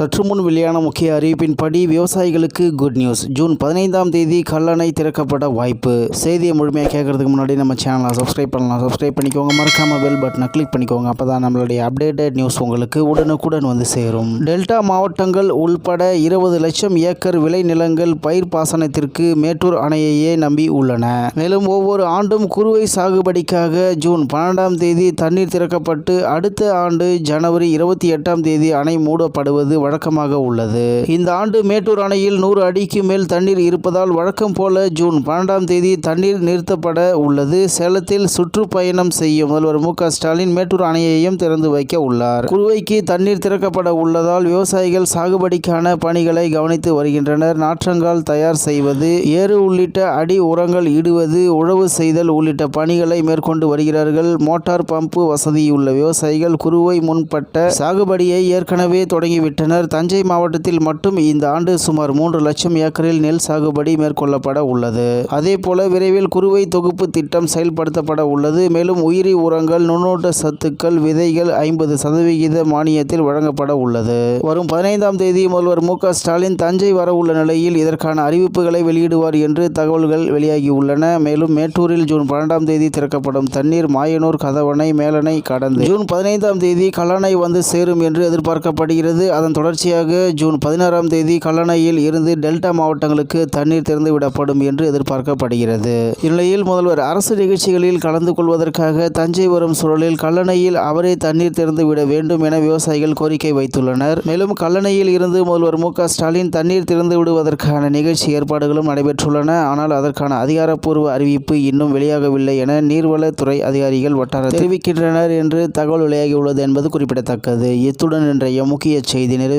சற்று முன் வெளியான முக்கிய அறிவிப்பின்படி விவசாயிகளுக்கு குட் நியூஸ் ஜூன் பதினைந்தாம் தேதி கல்லணை திறக்கப்பட வாய்ப்பு. செய்தியை முழுமையாக கேட்கறதுக்கு முன்னாடி நம்ம சேனலை சப்ஸ்கிரைப் பண்ணலாம். சப்ஸ்கிரைப் பண்ணிக்கோங்க. மறக்காம பெல் பட்டனை கிளிக் பண்ணிக்கோங்க. அப்போ தான் நம்மளுடைய அப்டேட்டட் நியூஸ் உங்களுக்கு உடனுக்குடன் வந்து சேரும். டெல்டா மாவட்டங்கள் உள்பட இருபது லட்சம் ஏக்கர் விளைநிலங்கள் பயிர் பாசனத்திற்கு மேட்டூர் அணையையே நம்பி உள்ளன. மேலும் ஒவ்வொரு ஆண்டும் குறுவை சாகுபடிக்காக ஜூன் பன்னெண்டாம் தேதி தண்ணீர் திறக்கப்பட்டு அடுத்த ஆண்டு ஜனவரி இருபத்தி எட்டாம் தேதி அணை மூடப்படுவது வழக்கமாக உள்ளது. இந்த ஆண்டு மேட்டூர் அணையில் நூறு அடிக்கு மேல் தண்ணீர் இருப்பதால் வழக்கம் போல ஜூன் பன்னெண்டாம் தேதி தண்ணீர் நிறுத்தப்பட உள்ளது. சேலத்தில் சுற்றுப்பயணம் செய்யும் முதல்வர் மு ஸ்டாலின் மேட்டூர் அணையையும் திறந்து வைக்க உள்ளார். குறுவைக்கு தண்ணீர் திறக்கப்பட உள்ளதால் விவசாயிகள் சாகுபடிக்கான பணிகளை கவனித்து வருகின்றனர். நாற்றங்கால் தயார் செய்வது ஏறு உள்ளிட்ட அடி உரங்கள் இடுவது உழவு செய்தல் உள்ளிட்ட பணிகளை மேற்கொண்டு வருகிறார்கள். மோட்டார் பம்பு வசதியுள்ள விவசாயிகள் குறுவை முன்பட்ட சாகுபடியை ஏற்கனவே தொடங்கிவிட்டனர். தஞ்சை மாவட்டத்தில் மட்டும் இந்த ஆண்டு சுமார் மூன்று லட்சம் ஏக்கரில் நெல் சாகுபடி மேற்கொள்ளப்பட உள்ளது. அதேபோல விரைவில் குறுவை தொகுப்பு திட்டம் செயல்படுத்தப்பட உள்ளது. மேலும் உயிரி உரங்கள் நுண்ணூட்ட சத்துக்கள் விதைகள் ஐம்பது சதவிகித மானியத்தில் வழங்கப்பட உள்ளது. வரும் பதினைந்தாம் தேதி முதல்வர் மு ஸ்டாலின் தஞ்சை வர உள்ள நிலையில் இதற்கான அறிவிப்புகளை வெளியிடுவார் என்று தகவல்கள் வெளியாகியுள்ளன. மேலும் மேட்டூரில் ஜூன் பன்னெண்டாம் தேதி திறக்கப்படும் தண்ணீர் மாயனூர் கதவணை மேலணை கடந்து ஜூன் பதினைந்தாம் தேதி கல்லணை வந்து சேரும் என்று எதிர்பார்க்கப்படுகிறது. அதன் தொடர் தொடர்ச்சியாக ஜூன் பதினாறாம் தேதி கல்லணையில் இருந்து டெல்டா மாவட்டங்களுக்கு தண்ணீர் திறந்து விடப்படும் என்று எதிர்பார்க்கப்படுகிறது. இந்நிலையில் முதல்வர் அரசு நிகழ்ச்சிகளில் கலந்து கொள்வதற்காக தஞ்சை வரும் சூழலில் கல்லணையில் அவரே தண்ணீர் திறந்து விட வேண்டும் என விவசாயிகள் கோரிக்கை வைத்துள்ளனர். மேலும் கல்லணையில் இருந்து முதல்வர் மு க ஸ்டாலின் தண்ணீர் திறந்து விடுவதற்கான நிகழ்ச்சி ஏற்பாடுகளும் நடைபெற்றுள்ளன. ஆனால் அதற்கான அதிகாரப்பூர்வ அறிவிப்பு இன்னும் வெளியாகவில்லை என நீர்வளத்துறை அதிகாரிகள் வட்டாரம் தெரிவிக்கின்றனர் என்று தகவல் வெளியாகியுள்ளது என்பது குறிப்பிடத்தக்கது. இத்துடன் இன்றைய முக்கிய செய்தி